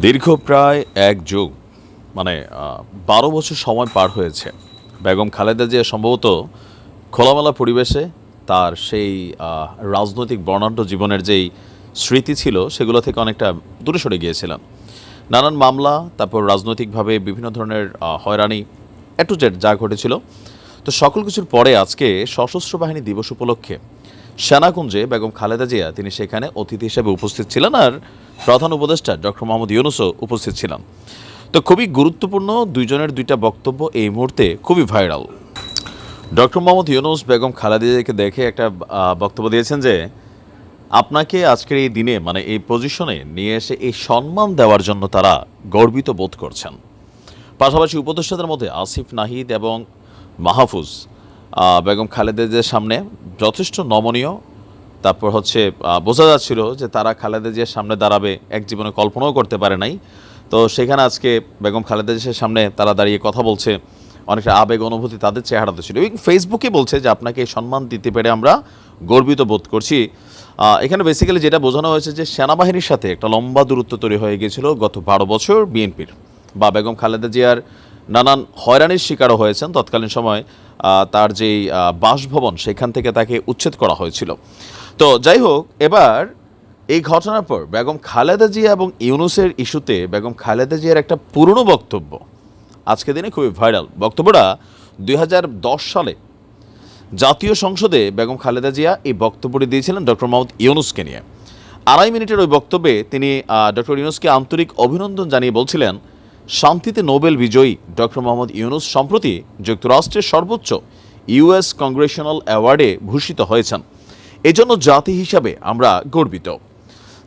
দীর্ঘ প্রায় এক যুগ মানে বারো বছর সময় পার হয়েছে। বেগম খালেদা জিয়া সম্ভবত খোলামেলা পরিবেশে তার সেই রাজনৈতিক বর্ণাঢ্য জীবনের যেই স্মৃতি ছিল, সেগুলো থেকে অনেকটা দূরে সরে গিয়েছিলেন নানান মামলা, তারপর রাজনৈতিকভাবে বিভিন্ন ধরনের হয়রানি অ্যাটুজেট যা ঘটেছিল। তো সকল কিছুর পরে আজকে সশস্ত্র বাহিনী দিবস উপলক্ষে সেনাকুঞ্জে বেগম খালেদা জিয়া তিনি সেখানে অতিথি হিসেবে উপস্থিত ছিলেন আর প্রধান উপদেষ্টা ডক্টর মোহাম্মদ ইউনুসও উপস্থিত ছিলেন। তো খুবই গুরুত্বপূর্ণ দুইজনের দুইটা বক্তব্য এই মুহূর্তে খুবই ভাইরাল। ডক্টর মোহাম্মদ ইউনুস বেগম খালেদা জিয়াকে দেখে একটা বক্তব্য দিয়েছেন যে, আপনাকে আজকের এই দিনে মানে এই পজিশনে নিয়ে এসে এই সম্মান দেওয়ার জন্য তারা গর্বিত বোধ করছেন। পাশাপাশি উপদেষ্টাদের মধ্যে আসিফ নাহিদ এবং মাহফুজ বেগম খালেদা জিয়ার সামনে যথেষ্ট নমনীয়। তারপর হচ্ছে বোঝা যাচ্ছিল যে তারা খালেদা জিয়ার সামনে দাঁড়াবে, এক জীবনে কল্পনাও করতে পারে নাই। তো সেখানে আজকে বেগম খালেদা জিয়ার সামনে তারা দাঁড়িয়ে কথা বলছে। অনেকটা আবেগ অনুভূতি তাদের চেহারাতে ছিল। এবং ফেসবুকে বলছে যে, আপনাকে সম্মান দিতে পেরে আমরা গর্বিত বোধ করছি। এখানে বেসিক্যালি যেটা বোঝানো হয়েছে যে, সেনাবাহিনীর সাথে একটা লম্বা দূরত্ব তৈরি হয়ে গিয়েছিল গত বারো বছর বিএনপির বা বেগম খালেদা জিয়ার নানান হয়রানির শিকারও হয়েছেন তৎকালীন সময়। তার যেই বাসভবন, সেখান থেকে তাকে উচ্ছেদ করা হয়েছিল। তো যাই হোক, এবার এই ঘটনার পর বেগম খালেদা জিয়া এবং ইউনুসের ইস্যুতে বেগম খালেদা জিয়ার একটা পুরনো বক্তব্য আজকে দিনে খুবই ভাইরাল। বক্তব্যটা দু হাজার দশ সালে জাতীয় সংসদে বেগম খালেদা জিয়া এই বক্তব্যটি দিয়েছিলেন ডক্টর মোহাম্মদ ইউনুসকে নিয়ে। আড়াই মিনিটের ওই বক্তব্যে তিনি ডক্টর ইউনুসকে আন্তরিক অভিনন্দন জানিয়ে বলছিলেন শান্তিতে নোবেল বিজয়ী ডক্টর মোহাম্মদ ইউনুস সম্প্রতি যুক্তরাষ্ট্রের সর্বোচ্চ ইউএস কংগ্রেশনাল অ্যাওয়ার্ডে ভূষিত হয়েছেন। এজন্য জাতি হিসাবে আমরা গর্বিত।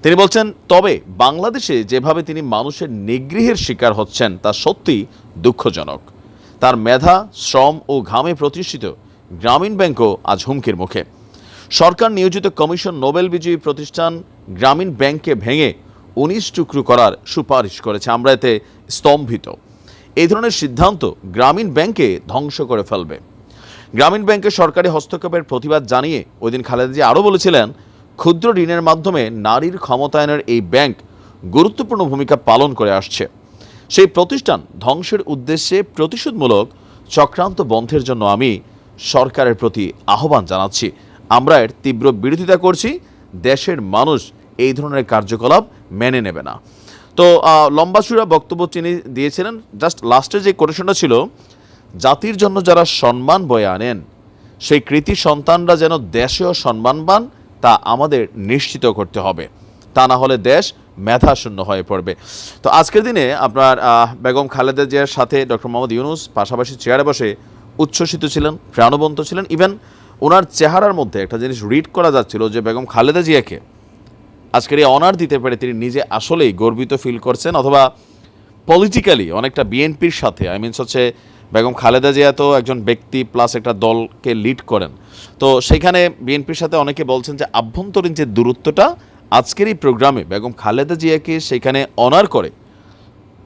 তিনি বলছেন, তবে বাংলাদেশে যেভাবে তিনি মানুষের নিগৃহের শিকার হচ্ছেন, তা সত্যি দুঃখজনক। তার মেধা, শ্রম ও ঘামে প্রতিষ্ঠিত গ্রামীণ ব্যাংকও আজ হুমকির মুখে। সরকার নিয়োজিত কমিশন নোবেল বিজয়ী প্রতিষ্ঠান গ্রামীণ ব্যাংককে ভেঙে উনিশ টুকরো করার সুপারিশ করেছে। আমরা এতে স্তম্ভিত। এই ধরনের সিদ্ধান্ত গ্রামীণ ব্যাংকে ধ্বংস করে ফেলবে। গ্রামীণ ব্যাংকের সরকারি হস্তক্ষেপের প্রতিবাদ জানিয়ে ওই দিন খালেদা আরও বলেছিলেন, ক্ষুদ্র ঋণের মাধ্যমে নারীর ক্ষমতায়নের এই ব্যাংক গুরুত্বপূর্ণ ভূমিকা পালন করে আসছে। সেই প্রতিষ্ঠান ধ্বংসের উদ্দেশ্যে প্রতিশোধমূলক চক্রান্ত বন্ধের জন্য আমি সরকারের প্রতি আহ্বান জানাচ্ছি। আমরা এর তীব্র বিরোধিতা করছি, দেশের মানুষ এই ধরনের কার্যকলাপ মেনে নেবে না। তো আহ, লম্বাসুরা বক্তব্য তিনি দিয়েছিলেন জাস্ট লাস্টে যে কোটেশনটা ছিল জাতির জন্য যারা সম্মান বয়ে আনেন সেই কৃতি সন্তানরা যেন দেশেও সম্মান পান তা আমাদের নিশ্চিত করতে হবে। তা না হলে দেশ মেধাশূন্য হয়ে পড়বে। তো আজকের দিনে আপনার বেগম খালেদা জিয়ার সাথে ডক্টর মোহাম্মদ ইউনুস পাশাপাশি চেয়ারে বসে উচ্ছ্বসিত ছিলেন প্রাণবন্ত ছিলেন। ইভেন ওনার চেহারার মধ্যে একটা জিনিস রিড করা যাচ্ছিল যে বেগম খালেদা জিয়াকে আজকের এই অনার দিতে পেরে তিনি নিজে আসলেই গর্বিত ফিল করছেন অথবা পলিটিক্যালি অনেকটা বিএনপির সাথে আই মিনস হচ্ছে বেগম খালেদা জিয়া তো একজন ব্যক্তি প্লাস একটা দলকে লিড করেন। তো সেখানে বিএনপির সাথে অনেকে বলছেন যে আভ্যন্তরীণ যে দূরত্বটা আজকের এই প্রোগ্রামে বেগম খালেদা জিয়াকে সেখানে অনার করে,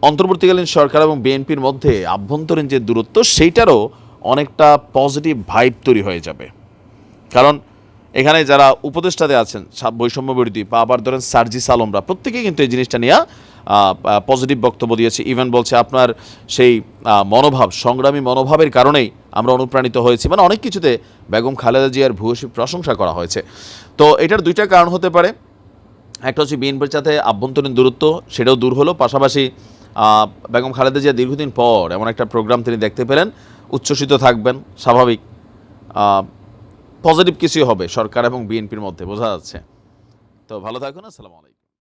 অন্তর্বর্তীকালীন সরকার এবং বিএনপির মধ্যে আভ্যন্তরীণ যে দূরত্ব, সেইটারও অনেকটা পজিটিভ ভাইব তৈরি হয়ে যাবে। কারণ এখানে যারা উপদেষ্টাতে আছেন বৈষম্য বিরোধী, বা আবার ধরেন সার্জি সালমরা, প্রত্যেকেই কিন্তু এই জিনিসটা নিয়ে পজিটিভ বক্তব্য দিয়েছে। ইভেন বলছে আপনার সেই মনোভাব, সংগ্রামী মনোভাবের কারণেই আমরা অনুপ্রাণিত হয়েছি। মানে অনেক কিছুতে বেগম খালেদা জিয়ার ভূয়সী প্রশংসা করা হয়েছে। তো এটার দুইটা কারণ হতে পারে। একটা হচ্ছে বিএনপির সাথে আভ্যন্তরীণ দূরত্ব, সেটাও দূর হলো। পাশাপাশি বেগম খালেদা জিয়া দীর্ঘদিন পর এমন একটা প্রোগ্রাম তিনি দেখতে পেলেন। উচ্ছ্বসিত থাকবেন, স্বাভাবিক। পজিটিভ কিছুই হবে সরকার এবং বিএনপির মধ্যে বোঝা যাচ্ছে। তো ভালো থাকুন আসসালামু আলাইকুম।